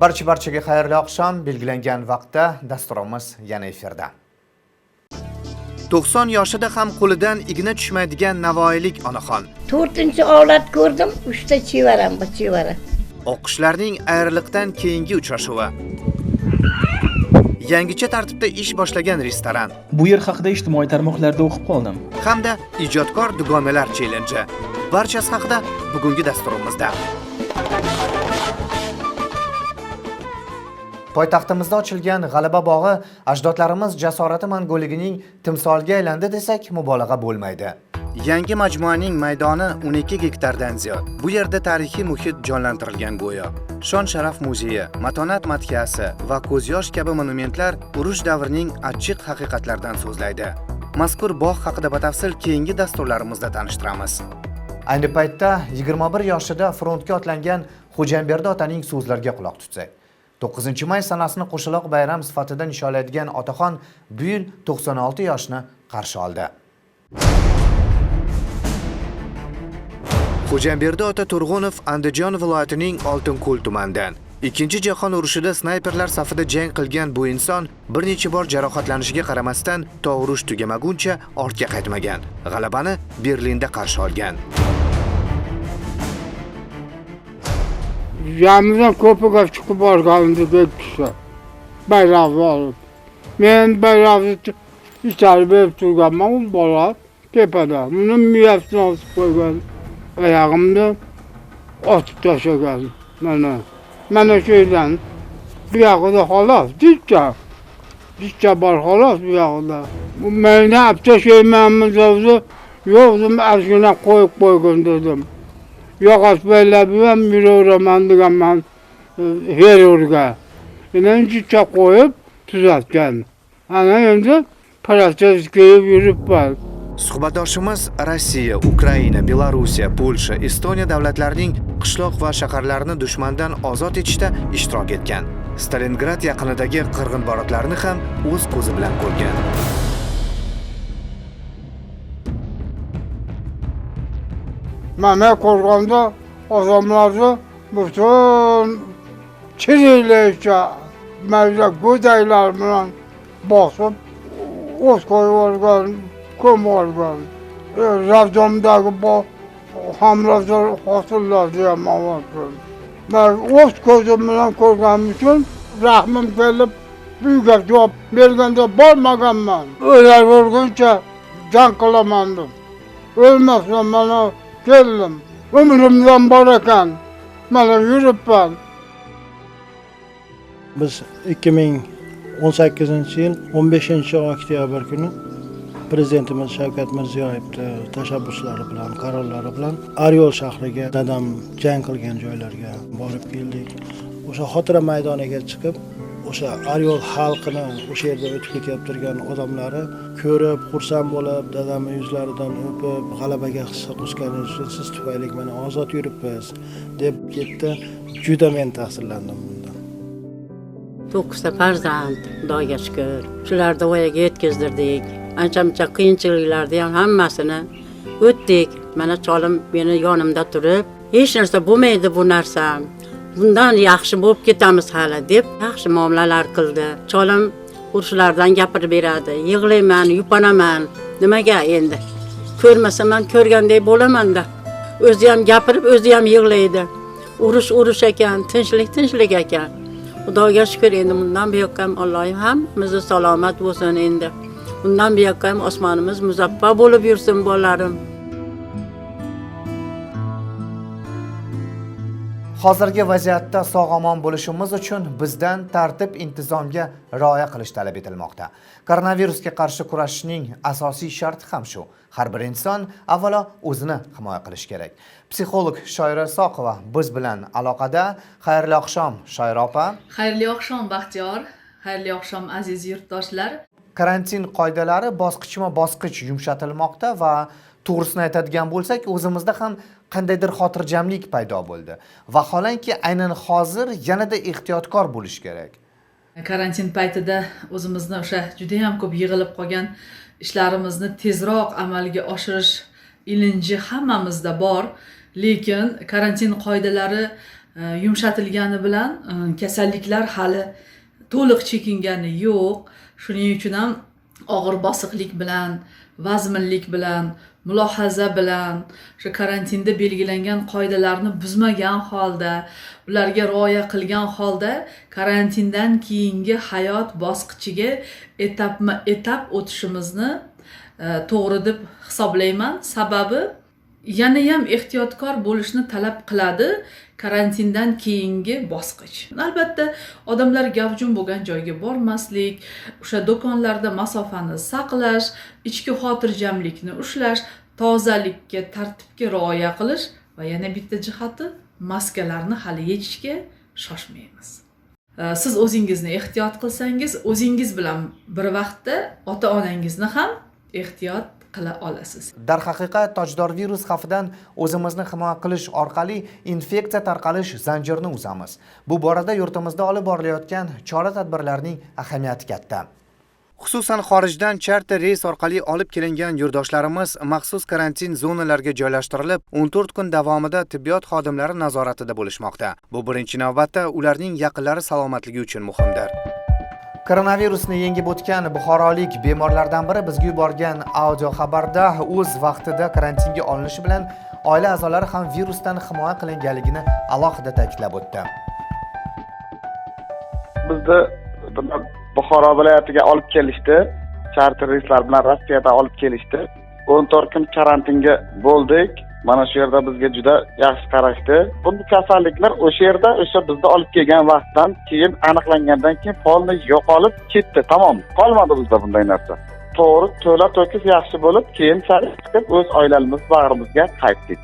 barcha barchaga xayrli oqshom. Belgilangan vaqtda dasturimiz yana efirda. 90 yoshida ham qo'lidan igna tushmaydigan navoiylik onaxon. To'rtinchi avlod ko'rdim uchta chevaram bu chevara. O'qishlarning ayriliqdan keyingi uchrashuvi. Yangicha tartibda ish boshlagan restoran. Bu yer haqida ijtimoiy tarmoqlarda o'qib qoldim. hamda ijodkor dugonalar chellenji barchasi haqida bugungi dasturimizda poytaxtimizda ochilgan g'alaba bog'i ajdodlarimiz jasorati manguligining timsoliga aylandi desak mubolag'a bo'lmaydi. Yangi majmuaning maydoni 12 gektardan ziyod. Bu yerda tarixiy muhit jonlantirilgan go'yo. Shon sharaf muzeyi matonat madhiyasi va ko'z yosh kabi monumentlar urush davrining achchiq haqiqatlaridan so'zlaydi. Mazkur bog' haqida batafsil keyingi dasturlarimizda tanishtiramiz. Ayni paytda 21 yoshida frontga otlangan xo'jamberdi otaning so'zlariga quloq tutsak 9 may sanasini qo'shaloq bayram sifatida nishonlaydigan otaxon bu yil 96 yoshni qarshi oldi. Xo'jamberdi ota turg'unov andijon viloyatining oltinko'l tumanidan. Ikkinchi jahon urushida snayperlar safida jang qilgan bu inson bir necha bor jarohatlanishiga qaramasdan to urush tugamaguncha ortga qaytmagan. G'alabani berlinda qarshi olgan. Yamizdan ko'piga chiqib borganimda deb kishi bayroqni olib. Men bayroqni ichari berib turganman, u bola tepada. Uni miyasini osib qo'ygan, oyog'imni otib tashlagan. Mana, mana shu yerdan bu yog'ida xolos, jichcha. Jichcha bor xolos bu yog'ida. Bu meni olib tashlaymanmiz o'zi, yo'q, dedim, ashuna qo'yib qo'ygan dedim. Yog'och boylab ham yuraveraman deganman xirurga endi jichcha qo'yib tuzatgan ana endi protsesga yuribman suhbatdoshimiz rossiya ukraina belorussiya polsha estoniya davlatlarining qishloq va shaharlarni dushmandan ozod etishda ishtirok etgan. Stalingrad yaqinidagi qirg'in borotlarni ham o'z ko'zi bilan ko'rgan. Mehmet Korkan'da adamları bütün çiriyle işte mevcut güdeylerle basıp ot koyuyorlar, kumurlar. E, Radımdaki bu hamladır hatırlar diye mavattım. Ben ot gözümden korkan için rahmim gelip büyük cevap vergende barmagam ben. Öyle vurgunca can kılamandım. Ölmezsem bana keldim. Umrimdan bor ekan. Mana yuribman. Biz 2018 yil 15 oktyabr kuni Prezidentimiz Shavkat Mirziyoyevni tashabbuslari bilan, qarorlari bilan aryol shahriga dadam jang qilgan joylarga borib keldik. O'sha xotira maydoniga chiqib, o'sha aryol xalqini o'sha yerda o'tib ketib turgan odamlari ko'rib, xursand bo'lib, dadamni yuzlaridan o'pib, g'alabaga hissa qo'shgani uchun siz tufayli mana ozod yuribmiz deb ketdi. Juda men ta'sirlandim bundan. to'qqizta farzand xudoga shukur shularni voyaga yetkazdirdik ancha muncha qiyinchiliklarni ham hammasini o'tdik mana cholim meni yonimda turib hech narsa bo'lmaydi bu narsa bundan yaxshi bo'lib ketamiz hali deb yaxshi muomalalar qildi. Cholim urushlardan gapirib beradi. Yig'layman yupanaman. Nimaga endi? Ko'rmasam ham ko'rgandek bo'lamanda o'zi ham gapirib o'zi ham yig'laydi. Urush urush ekan tinchlik tinchlik ekan. Xudoga shukur endi bundan buyoqqa ham allohim hammamizni salomat bo'lsin endi. Bundan buyoqqa ham osmonimiz muzaffar bo'lib yursin bolalarim hozirgi vaziyatda sog' omon bo'lishimiz uchun bizdan tartib intizomga rioya qilish talab etilmoqda. Koronavirusga qarshi kurashishning asosiy sharti ham shu. Har bir inson avvalo o'zini himoya qilishi kerak. Psixolog shoira soqova biz bilan aloqada. Xayrli oqshom shoira opa. Xayrli oqshom baxtiyor. Xayrli oqshom aziz yurtdoshlar. Karantin qoidalari bosqichma bosqich yumshatilmoqda va to'g'risini aytadigan bo'lsak o'zimizda ham qandaydir xotirjamlik paydo bo'ldi. Vaholanki aynan hozir yanada ehtiyotkor bo'lish kerak. Karantin paytida o'zimizni o'sha judayam ko'p yig'ilib qolgan ishlarimizni tezroq amalga oshirish ilinji hammamizda bor. Lekin karantin qoidalari e, yumshatilgani bilan e, kasalliklar hali to'liq chekingani yo'q. Shuning uchun ham og'ir bosiqlik bilan vazminlik bilan mulohaza bilan o'sha karantinda belgilangan qoidalarni buzmagan holda ularga rioya qilgan holda karantindan keyingi hayot bosqichiga etapma etap o'tishimizni e, to'g'ri deb hisoblayman. Sababi yanayam ehtiyotkor bo'lishni talab qiladi karantindan keyingi bosqich. Albatta odamlar gavjum bo'lgan joyga bormaslik o'sha do'konlarda masofani saqlash ichki xotirjamlikni ushlash tozalikka tartibga rioya qilish va yana bitta jihati maskalarni hali yechishga shoshmaymiz. Siz o'zingizni ehtiyot qilsangiz o'zingiz bilan bir vaqtda ota onangizni ham ehtiyot qila olasiz. Darhaqiqat tojdor virus xavfidan o'zimizni himoya qilish orqali infeksiya tarqalish zanjirini uzamiz. Bu borada yurtimizda olib borilayotgan chora tadbirlarning ahamiyati katta. Xususan xorijdan charter reys orqali olib kelingan yurtdoshlarimiz maxsus karantin zonalarga joylashtirilib 14 kun davomida tibbiyot xodimlari nazoratida bo'lishmoqda. Bu birinchi navbatda ularning yaqinlari salomatligi uchun muhimdir koronavirusni yengib o'tgan buxorolik bemorlardan biri bizga yuborgan audio xabarda o'z vaqtida karantinga olinishi bilan oila a'zolari ham virusdan himoya qilinganligini alohida ta'kidlab o'tdi. Bizni buxoro viloyatiga olib kelishdi. Charter reyslar bilan rossiyadan olib kelishdi. O'n to'rt kun karantinga bo'ldik. Mana shu yerda bizga juda yaxshi qarashdi bunday kasalliklar o'sha yerda o'sha bizni olib kelgan vaqtdan keyin aniqlangandan keyin polniy yo'qolib ketdi tamom. Qolmadi bizda bunday narsa. To'g'ri to'la to'kis yaxshi bo'lib keyin chiqib o'z oilamiz bag'rimizga qaytdik.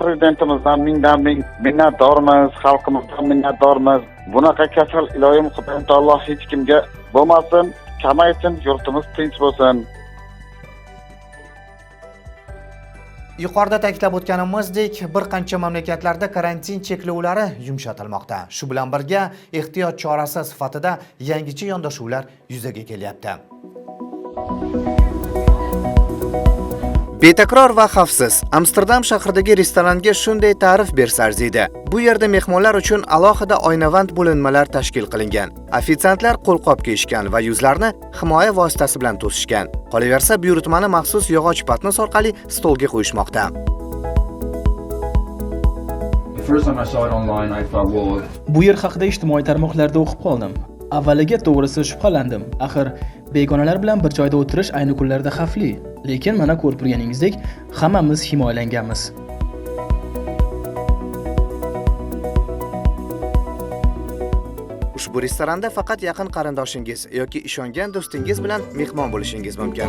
Prezidentimizdan mingdan ming minnatdormiz xalqimizdan minnatdormiz. Bunaqa kasal iloyim xudoyim taolo hech kimga bo'lmasin. Kamaysin yurtimiz tinch bo'lsin. Yuqorida ta'kidlab o'tganimizdek bir qancha mamlakatlarda karantin cheklovlari yumshatilmoqda. Shu bilan birga ehtiyot chorasi sifatida yangicha yondashuvlar yuzaga kelyapti. Betakror va xavfsiz. Amsterdam shahridagi restoranga shunday ta'rif bersa arziydi bu yerda mehmonlar uchun alohida oynavand bo'linmalar tashkil qilingan. Ofitsiantlar qo'lqop kiyishgan va yuzlarni himoya vositasi bilan to'sishgan. Qolaversa buyurtmani maxsus yog'och patnos orqali stolga qo'yishmoqda. The first time I saw it online, I thought, well, Bu yer haqida ijtimoiy tarmoqlarda o'qib qoldim. Avvaliga to'g'risi shubhalandim. Axir begonalar bilan bir joyda o'tirish ayni kunlarda xavfli. Lekin mana ko'rib turganingizdek, hammamiz himoyalanganmiz. ushbu restoranda faqat yaqin qarindoshingiz yoki ishongan do'stingiz bilan mehmon bo'lishingiz mumkin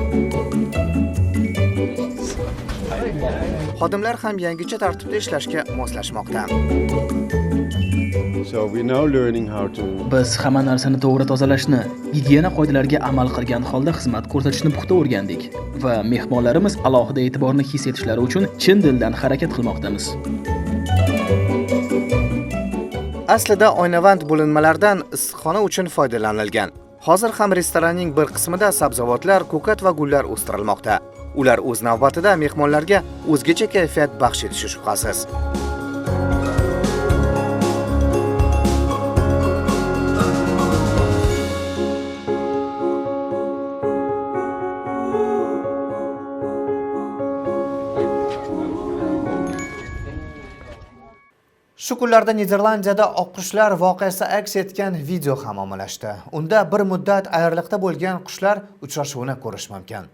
xodimlar ham yangicha tartibda ishlashga moslashmoqda So we're now learning how to Biz hamma narsani to'g'ri tozalashni, gigiyena qoidalariga amal qilgan holda xizmat ko'rsatishni puxta o'rgandik va mehmonlarimiz alohida e'tiborni his etishlari uchun chin dildan harakat qilmoqdamiz. aslida oynavand bo'linmalardan issiqxona uchun foydalanilgan. Hozir ham restoranning bir qismida sabzavotlar ko'kat va gullar o'stirilmoqda. Ular o'z navbatida mehmonlarga o'zgacha kayfiyat baxsh etishi shubhasiz kunlarda Niderlandiyada oqqushlar voqeasi aks etgan video ham ommalashdi. Unda bir muddat ayriliqda bo'lgan qushlar uchrashuvini ko'rish mumkin.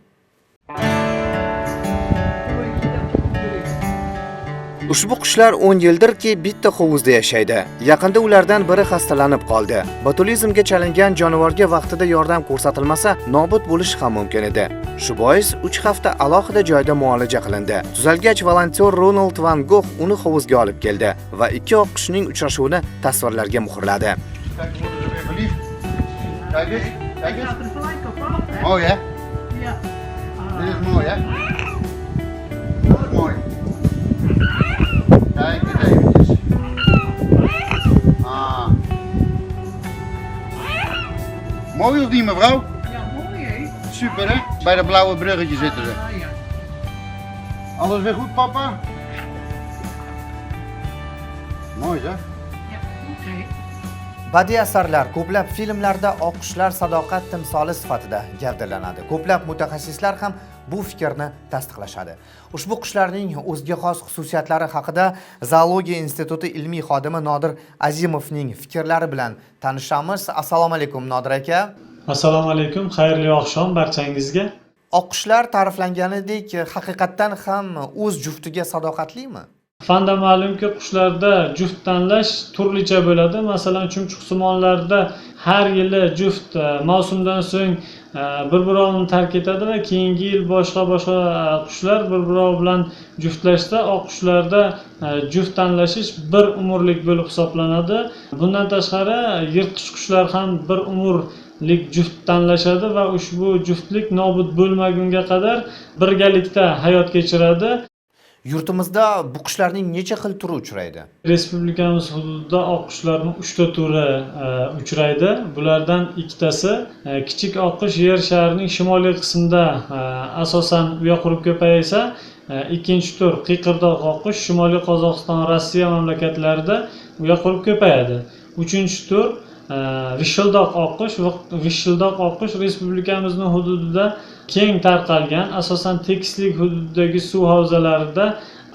Ushbu qushlar 10 yildirki bitta hovuzda yashaydi. Yaqinda ulardan biri xastalanib qoldi. Botulizmga chalingan jonivorga vaqtida yordam ko'rsatilmasa, nobud bo'lishi ham mumkin edi. Shu bois 3 hafta alohida joyda muolaja qilindi. Tuzalgach volontyor Ronald Van Gogh uni hovuzga olib keldi va ikki oq qushning uchrashuvini tasvirlarga muhrladi. Mooi hè? Ja. Dit is mooi hè? Mooi of niet mevrouw? Ja, mooi hè? Super hè? Bij dat blauwe bruggetje zitten ze. Alles weer goed papa? Mooi zeg. Badiiy asarlar ko'plab filmlarda oqqushlar sadoqat timsoli sifatida gavdalanadi. Ko'plab mutaxassislar ham bu fikrni tasdiqlashadi. Ushbu qushlarning o'ziga xos xususiyatlari haqida Zoologiya instituti ilmiy xodimi Nodir Azimovning fikrlari bilan tanishamiz. Assalomu alaykum Nodir aka. assalomu alaykum xayrli oqshom barchangizga Oqqushlar ta'riflanganidek haqiqatdan ham o'z juftiga sadoqatlimi? Fanda ma'lumki qushlarda juft tanlash turlicha bo'ladi. Masalan chumchuqsimonlarda har yili juft e, mavsumdan so'ng e, bir birovini tark etadi va keyingi yil boshqa boshqa e, qushlar bir birovi bilan juftlashsa oqqushlarda qushlarda juft tanlashish bir umrlik bo'lib hisoblanadi. Bundan tashqari yirtqich qushlar ham bir umrlik juft tanlashadi va ushbu juftlik nobud bo'lmagunga qadar birgalikda hayot kechiradi. Yurtimizda bu qushlarning necha xil turi uchraydi? respublikamiz hududida oqqushlarning uchta turi e, uchraydi bulardan ikkitasi e, kichik oqqush yer sharining shimoliy qismida e, asosan uya qurib ko'paysa ikkinchi tur qiqirdoq oqqush shimoliy qozog'iston rossiya mamlakatlarida uya qurib ko'payadi uchinchi tur vishildoq oqqush va vishildoq oqqush respublikamizni hududida keng tarqalgan asosan tekislik hududidagi suv havzalarida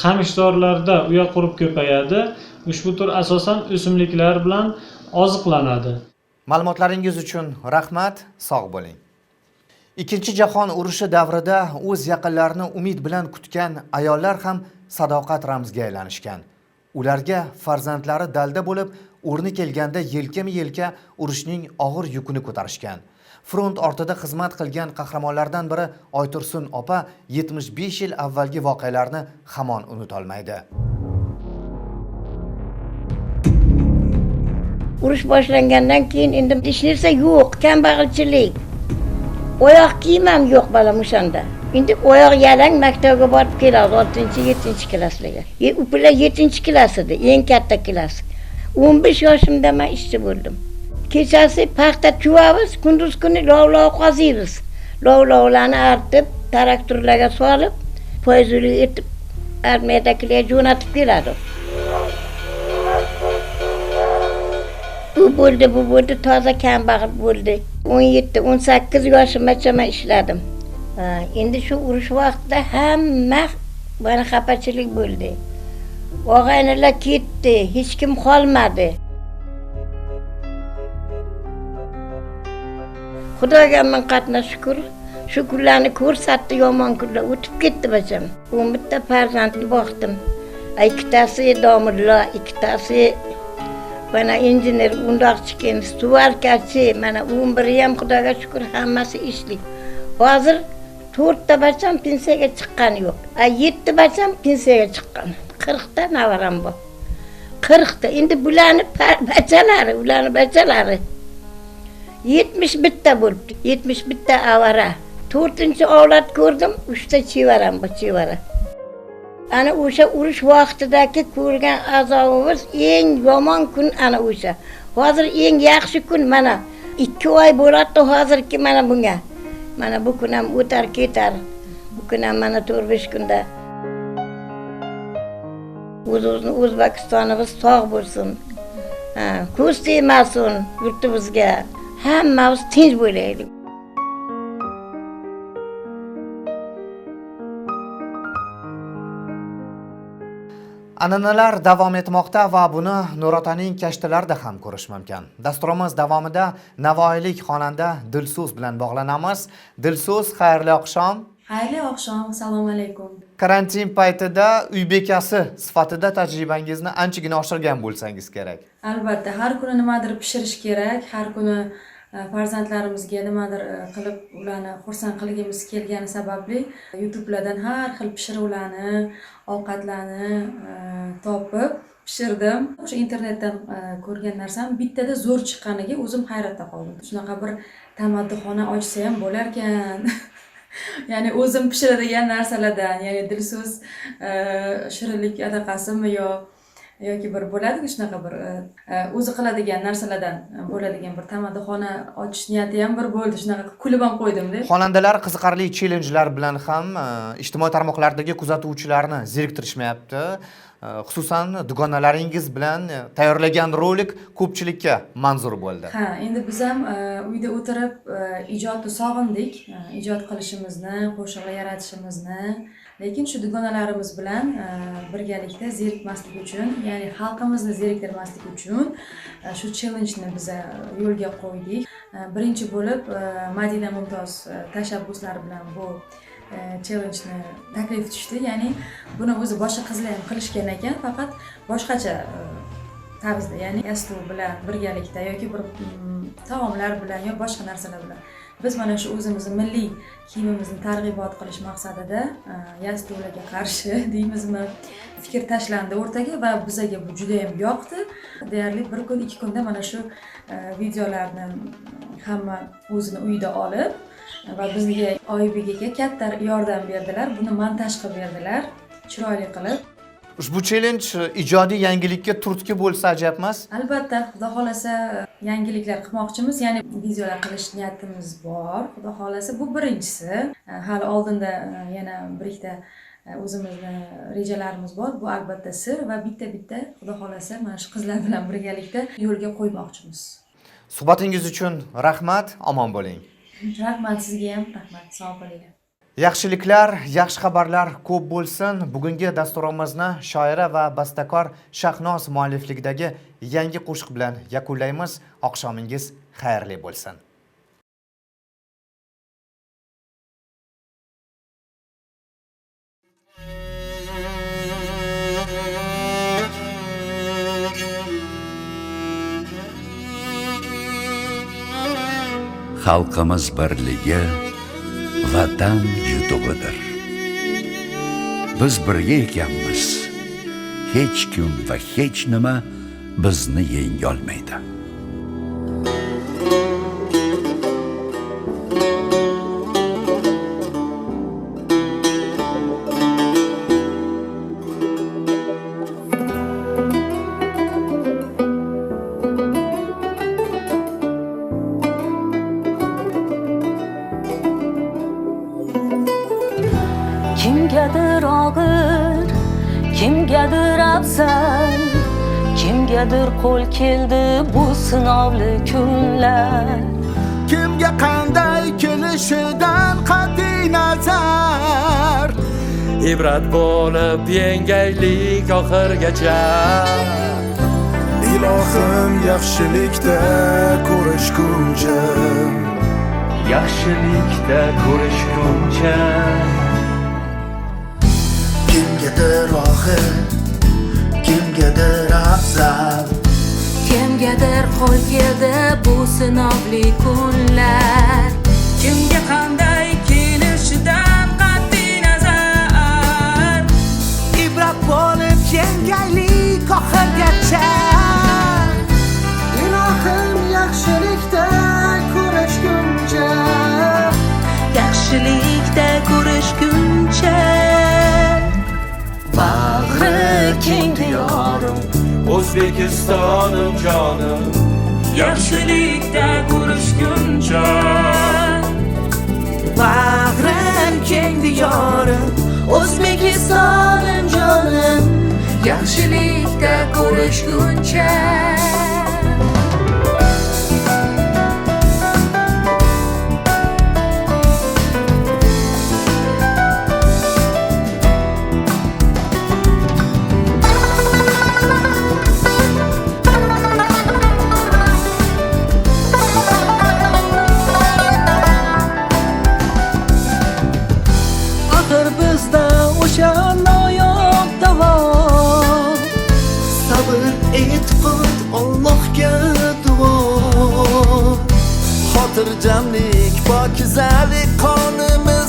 qamishzorlarda uya qurib ko'payadi ushbu tur asosan o'simliklar bilan oziqlanadi Ma'lumotlaringiz uchun rahmat, sog' bo'ling. Ikkinchi jahon urushi davrida o'z yaqinlarini umid bilan kutgan ayollar ham sadoqat ramziga aylanishgan. Ularga farzandlari dalda bo'lib, o'rni kelganda yelkama-yelka urushning og'ir yukini ko'tarishgan. Front ortida xizmat qilgan qahramonlardan biri Oytursun opa 75 yil avvalgi voqealarni hamon unutolmaydi. urush boshlangandan keyin endi hech narsa yo'q kambag'alchilik oyoq kiyim ham yo'q bolam o'shanda. Endi oyoq yalang maktabga borib keladi oltinchi yettinchi klasslarga e, u yettinchi klass edi eng katta klass o'n besh yoshimda man ishchi bo'ldim. Kechasi paxta chuvamiz kunduz kuni lovlov qaziymiz lovlovlarni artib traktorlarga solib poyezd etib armiyadagilarga jo'natib keladi u bo'ldi bu bo'ldi toza kambag'al bo'ldi. O'n yetti o'n sakkiz yoshimgacha man ishladim. Endi shu urush vaqtida hamma mana xafachilik bo'ldi. Og'aynilar ketdi hech kim qolmadi. Xudoga ming qatna shukur. Shu kunlarni ko'rsatdi yomon kunlar o'tib ketdi bacham o'n bitta farzandni boqdim. Ikkitasi domilla ikkitasi mana injener undoqchikin stuvarkachi mana o'n biri ham xudoga shukur hammasi ishlik hozir to'rtta bacham pensiyaga chiqqani yo'q. A yetti bacham pensiyaga chiqqan. Qirqta navaram bor. Qirqta. Endi bularni bachalari ularni bachalari yetmish bitta bo'libdi. Yetmish bitta avara. To'rtinchi avlod ko'rdim uchta chevaram bor chevara ana o'sha urush vaqtidagi ko'rgan azobimiz eng yomon kun ana o'sha. Hozir eng yaxshi kun mana ikki oy bo'ladi hozirki mana bunga. Mana bu kun ham o'tar ketar. Bu kun ham mana to'rt besh kunda. O'zimizni o'zbekistonimiz sog' bo'lsin. Ha, ko'z tegmasin yurtimizga. Hammamiz tinch bo'laylik An'analar davom etmoqda va buni Nurotaning kashtalarida ham ko'rish mumkin. Dasturimiz davomida Navoiylik xonanda Dilso'z bilan bog'lanamiz. Dilso'z, xayrli oqshom. Xayrli oqshom, assalomu alaykum. Karantin paytida uy bekasi sifatida tajribangizni anchagina oshirgan bo'lsangiz kerak. Albatta, har kuni nimadir pishirish kerak, har kuni E, farzandlarimizga nimadir e, qilib ularni xursand qilgimiz kelgani sababli e, YouTube'lardan har xil pishiruvlarni, ovqatlarni topib pishirdim. O'sha internetdan ko'rgan narsam bittada zo'r chiqqaniga o'zim hayratda qoldim. Shunaqa bir tamaddixona ochsa ham bo'larkan. ya'ni o'zim pishiradigan narsalardan ya'ni dilso'z shirinlik anaqasimi yo yoki bir bo'ladiku shunaqa bir e, e, o'zi qiladigan narsalardan bo'ladigan bir tamaddixona ochish niyati ham bir bo'ldi. Shunaqa qilib kulib ham qo'ydimda Xonandalar qiziqarli challengelar bilan ham e, ijtimoiy tarmoqlardagi kuzatuvchilarni zeriktirishmayapti. xususan dugonalaringiz bilan tayyorlagan rolik ko'pchilikka manzur bo'ldi. Ha endi biz ham uyda o'tirib ijodni sog'indik. Ijod qilishimizni qo'shiqlar yaratishimizni lekin shu dugonalarimiz bilan e, birgalikda zerikmaslik uchun ya'ni xalqimizni zeriktirmaslik uchun e, shu chellenjni biza yo'lga qo'ydik. E, birinchi bo'lib madina mumtoz tashabbuslari bilan bu chellenjni taklif tushdi. Ya'ni buni o'zi boshqa qizlar ham qilishgan ekan faqat boshqacha tarzda ya'ni yastuv bilan birgalikda yoki bir mm, taomlar bilan yo boshqa narsalar bilan biz mana shu o'zimizni milliy kiyimimizni targ'ibot qilish maqsadida e, yastuvlarga qarshi deymizmi fikr tashlandi o'rtaga va bizaga bu judayam yoqdi. Deyarli bir kun ikki kunda mana shu e, videolarni hamma o'zini uyida olib va bizga oybek aka katta yordam berdilar. Buni montaj qilib berdilar chiroyli qilib. Ushbu chellenj e, ijodiy yangilikka turtki bo'lsa ajab emas albatta xudo xohlasa yangiliklar qilmoqchimiz. Ya'ni videolar qilish niyatimiz bor xudo xohlasa. Bu birinchisi. E, hali oldinda e, yana bir ikkita e, o'zimizni rejalarimiz bor. Bu albatta sir va bitta bitta xudo xohlasa mana shu qizlar bilan birgalikda yo'lga qo'ymoqchimiz. Suhbatingiz uchun rahmat omon bo'ling. Rahmat sizga ham rahmat sog' bo'linglar yaxshiliklar yaxshi xabarlar ko'p bo'lsin. Bugungi dasturimizni shoira va bastakor shahnoz muallifligidagi yangi qo'shiq bilan yakunlaymiz. Oqshomingiz xayrli bo'lsin. Xalqimiz birligi vatan yutug'idir biz birga ekanmiz hech kim va hech nima bizni yengolmaydi kimgadir qo'l keldi bu sinovli kunlar kimga qanday kelishidan qat'iy nazar ibrat bo'lib yengaylik oxirgacha ilohim yaxshilikda ko'rishguncha yaxshilikda ko'rishguncha kimgadir og'ir kimgadir afzal. Kimgadir qo'l keldi bu sinovli kunlar. Kimga qanday kelishidan qat'iy nazar? Ibrat bo'lib yengaylik oxirgacha o'zbekistonim jonim yaxshilikda ko'rishguncha bag'rim keng diyorim o'zbekistonim jonim yaxshilikda ko'rishguncha xotirjamlik pokizalik qonimizda bor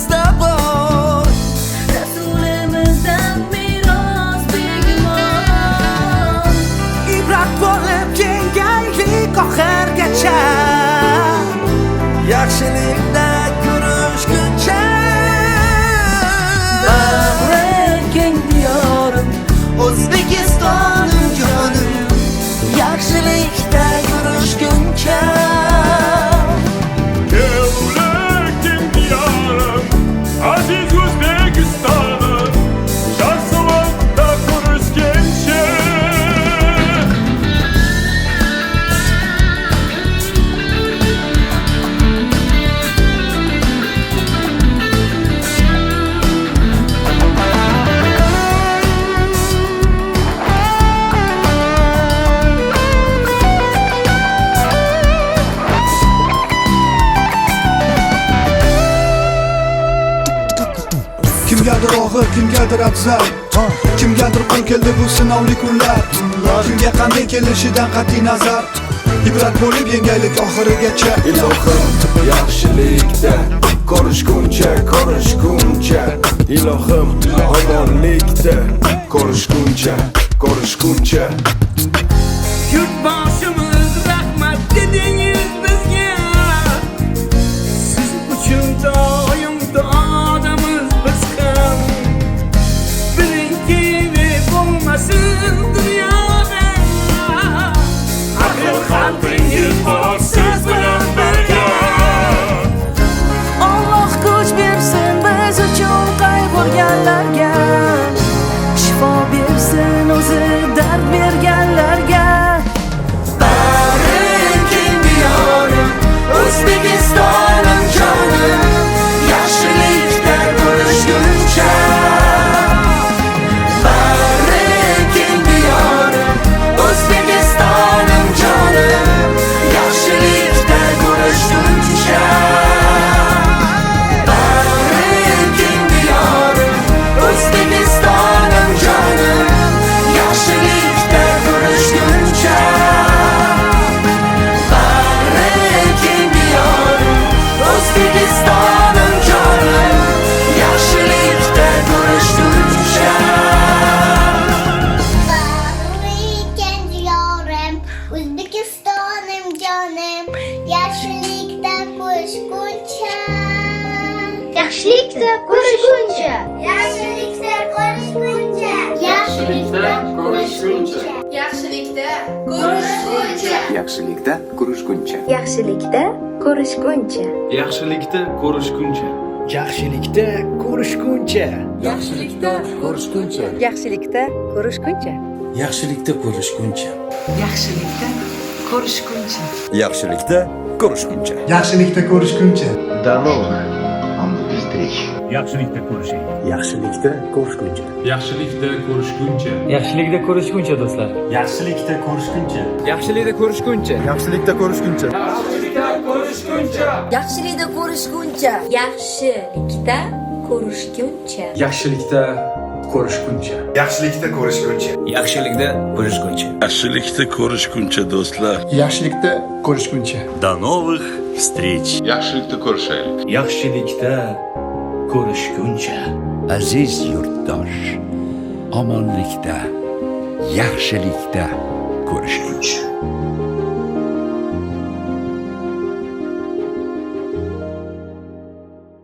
kimgadir qo'l keldi bu sinovli kunlar. Kimga qanday kelishidan qat'iy nazar. Ibrat bo'lib yengaylik oxirigacha. Ilohim yaxshilikda. Ko'rishguncha ko'rishguncha. Ilohim omonlikda ko'rishguncha ko'rishguncha. Yurtboshimiz rahmat dedingiz Yaxshilikda ko'rishguncha. Yaxshilikda ko'rishguncha. Yaxshilikda ko'rishguncha. Yaxshilikda ko'rishguncha. Yaxshilikda ko'rishguncha. Yaxshilikda ko'rishguncha. Yaxshilikda ko'rishguncha. Yaxshilikda ko'rishguncha. Yaxshilikda ko'rishguncha. До новых. yaxshilikda ko'rishing Yaxshilikda ko'rishguncha. yaxshilikda ko'rishguncha yaxshilikda ko'rishguncha do'stlar yaxshilikda ko'rishguncha yaxshilikda ko'rishguncha yaxshilikda ko'rishguncha Yaxshilikda ko'rishguncha Yaxshilikda ko'rishguncha yaxshilikda ko'rishguncha Yaxshilikda ko'rishguncha. yaxshilikda ko'rishguncha yaxshilikda ko'rishguncha do'stlar yaxshilikda ko'rishguncha до новых встреч Yaxshilikda ko'rishaylik. yaxshilikda ko'rishguncha aziz yurtdosh omonlikda yaxshilikda ko'rishguncha